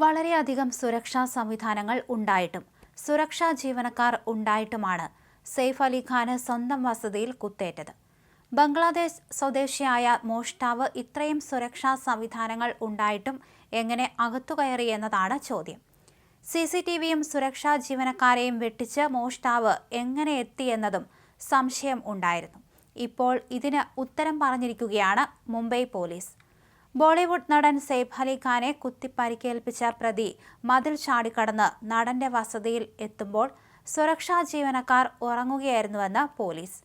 വളരെയധികം സുരക്ഷാ സംവിധാനങ്ങൾ ഉണ്ടായിട്ടും സുരക്ഷാ ജീവനക്കാർ ഉണ്ടായിട്ടുമാണ് സെയ്ഫ് അലിഖാന് സ്വന്തം വസതിയിൽ കുത്തേറ്റത്. ബംഗ്ലാദേശ് സ്വദേശിയായ മോഷ്ടാവ് ഇത്രയും സുരക്ഷാ സംവിധാനങ്ങൾ ഉണ്ടായിട്ടും എങ്ങനെ അകത്തുകയറി എന്നതാണ് ചോദ്യം. സി സി ടി വിയും സുരക്ഷാ ജീവനക്കാരെയും വെട്ടിച്ച് മോഷ്ടാവ് എങ്ങനെ എത്തിയെന്നതും സംശയം ഉണ്ടായിരുന്നു. ഇപ്പോൾ ഇതിന് ഉത്തരം പറഞ്ഞിരിക്കുകയാണ് മുംബൈ പോലീസ്. ബോളിവുഡ് നടൻ സെയ്ഫ് അലി ഖാനെ കുത്തിപ്പരിക്കേൽപ്പിച്ച പ്രതി മതിൽ ചാടിക്കടന്ന് നടന്റെ വസതിയിൽ എത്തുമ്പോൾ സുരക്ഷാ ജീവനക്കാർ ഉറങ്ങുകയായിരുന്നുവെന്ന് police.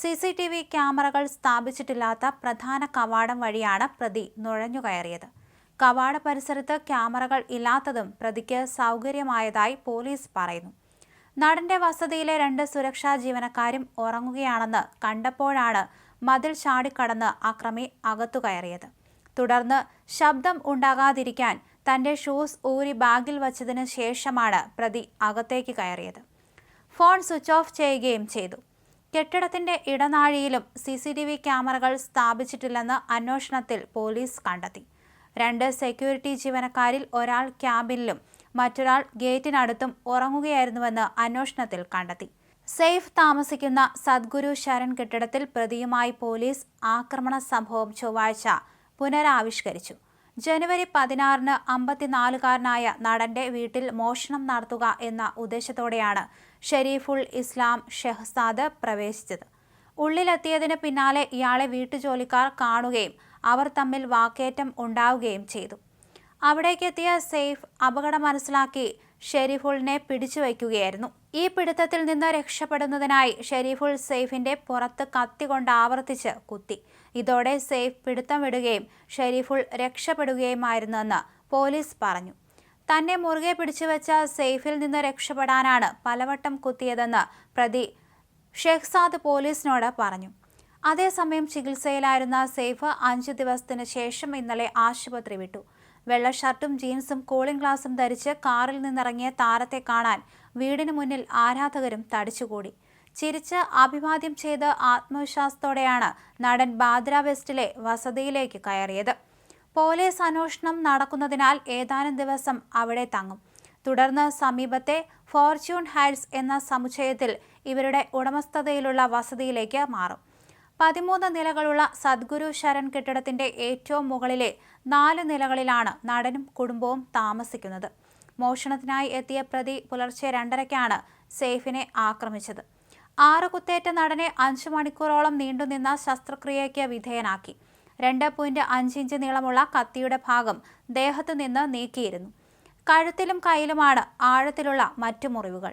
C C T V ക്യാമറകൾ സ്ഥാപിച്ചിട്ടില്ലാത്ത പ്രധാന കവാടം വഴിയാണ് പ്രതി നുഴഞ്ഞുകയറിയത് കവാട പരിസരത്ത് ക്യാമറകൾ ഇല്ലാത്തതും പ്രതിക്ക് സൗകര്യമായതായി പോലീസ് പറയുന്നു. നടന്റെ വസതിയിലെ രണ്ട് സുരക്ഷാ ജീവനക്കാരും ഉറങ്ങുകയാണെന്ന് കണ്ടപ്പോഴാണ് മതിൽ ചാടിക്കടന്ന് അക്രമി അകത്തു കയറിയത്. തുടർന്ന് ശബ്ദം ഉണ്ടാകാതിരിക്കാൻ തന്റെ ഷൂസ് ഊരി ബാഗിൽ വച്ചതിന് ശേഷമാണ് പ്രതി അകത്തേക്ക് കയറിയത്. ഫോൺ സ്വിച്ച് ഓഫ് ചെയ്യുകയും ചെയ്തു. കെട്ടിടത്തിന്റെ ഇടനാഴിയിലും സി സി ടി വി ക്യാമറകൾ സ്ഥാപിച്ചിട്ടില്ലെന്ന് അന്വേഷണത്തിൽ പോലീസ് കണ്ടെത്തി. രണ്ട് സെക്യൂരിറ്റി ജീവനക്കാരിൽ ഒരാൾ ക്യാബിനിലും മറ്റൊരാൾ ഗേറ്റിനടുത്തും ഉറങ്ങുകയായിരുന്നുവെന്ന് അന്വേഷണത്തിൽ കണ്ടെത്തി. സേഫ് താമസിക്കുന്ന സദ്ഗുരു ശരൺ കെട്ടിടത്തിൽ പ്രതിയുമായി പോലീസ് ആക്രമണ സംഭവം ചൊവ്വാഴ്ച പുനരാവിഷ്കരിച്ചു. ജനുവരി പതിനാറിന് അമ്പത്തിനാലുകാരനായ നടന്റെ വീട്ടിൽ മോഷണം നടത്തുക എന്ന ഉദ്ദേശത്തോടെയാണ് ഷെരീഫുൾ ഇസ്ലാം ഷെഹസാദ് പ്രവേശിച്ചത്. ഉള്ളിലെത്തിയതിന് പിന്നാലെ ഇയാളെ വീട്ടുജോലിക്കാർ കാണുകയും അവർ തമ്മിൽ വാക്കേറ്റം ഉണ്ടാവുകയും ചെയ്തു. അവിടേക്കെത്തിയ സെയ്ഫ് അപകടം മനസ്സിലാക്കി ഷെരീഫുളിനെ പിടിച്ചു വയ്ക്കുകയായിരുന്നു. ഈ പിടുത്തത്തിൽ നിന്ന് രക്ഷപ്പെടുന്നതിനായി ഷെരീഫുൾ സെയ്ഫിന്റെ പുറത്ത് കത്തി കൊണ്ട് ആവർത്തിച്ച് കുത്തി. ഇതോടെ സെയ്ഫ് പിടുത്തം വിടുകയും ഷെരീഫുൾ രക്ഷപ്പെടുകയുമായിരുന്നെന്ന് പോലീസ് പറഞ്ഞു. തന്നെ മുറുകെ പിടിച്ചു പിടിച്ചുവെച്ച സെയ്ഫിൽ നിന്ന് രക്ഷപ്പെടാനാണ് പലവട്ടം കുത്തിയതെന്ന് പ്രതി ഷെഹ്സാദ് പോലീസിനോട് പറഞ്ഞു. അതേസമയം ചികിത്സയിലായിരുന്ന സെയ്ഫ് അഞ്ചു ദിവസത്തിന് ശേഷം ഇന്നലെ ആശുപത്രി വിട്ടു. വെള്ള ഷർട്ടും ജീൻസും കൂളിംഗ് ഗ്ലാസും ധരിച്ച് കാറിൽ നിന്നിറങ്ങിയ താരത്തെ കാണാൻ വീടിന് മുന്നിൽ ആരാധകരും തടിച്ചുകൂടി. ചിരിച്ച് അഭിവാദ്യം ചെയ്ത് ആത്മവിശ്വാസത്തോടെയാണ് നടൻ ബാദ്ര വെസ്റ്റിലെ വസതിയിലേക്ക് കയറിയത്. പോലീസ് അന്വേഷണം നടക്കുന്നതിനാൽ ഏതാനും ദിവസം അവിടെ തങ്ങും. തുടർന്ന് സമീപത്തെ ഫോർച്യൂൺ ഹൈറ്റ്സ് എന്ന സമുച്ചയത്തിൽ ഇവരുടെ ഉടമസ്ഥതയിലുള്ള വസതിയിലേക്ക് മാറും. പതിമൂന്ന് നിലകളുള്ള സദ്ഗുരു ശരൺ കെട്ടിടത്തിന്റെ ഏറ്റവും മുകളിലെ നാല് നിലകളിലാണ് നടനും കുടുംബവും താമസിക്കുന്നത്. മോഷണത്തിനായി എത്തിയ പ്രതി പുലർച്ചെ രണ്ടരയ്ക്കാണ് സേഫിനെ ആക്രമിച്ചത്. ആറ് കുത്തേറ്റ നടനെ അഞ്ചു മണിക്കൂറോളം നീണ്ടുനിന്ന ശസ്ത്രക്രിയയ്ക്ക് വിധേയനാക്കി. രണ്ട് പോയിന്റ് അഞ്ച് ഇഞ്ച് നീളമുള്ള കത്തിയുടെ ഭാഗം ദേഹത്തു നിന്ന് നീക്കിയിരുന്നു. കഴുത്തിലും കയ്യിലുമാണ് ആഴത്തിലുള്ള മറ്റു മുറിവുകൾ.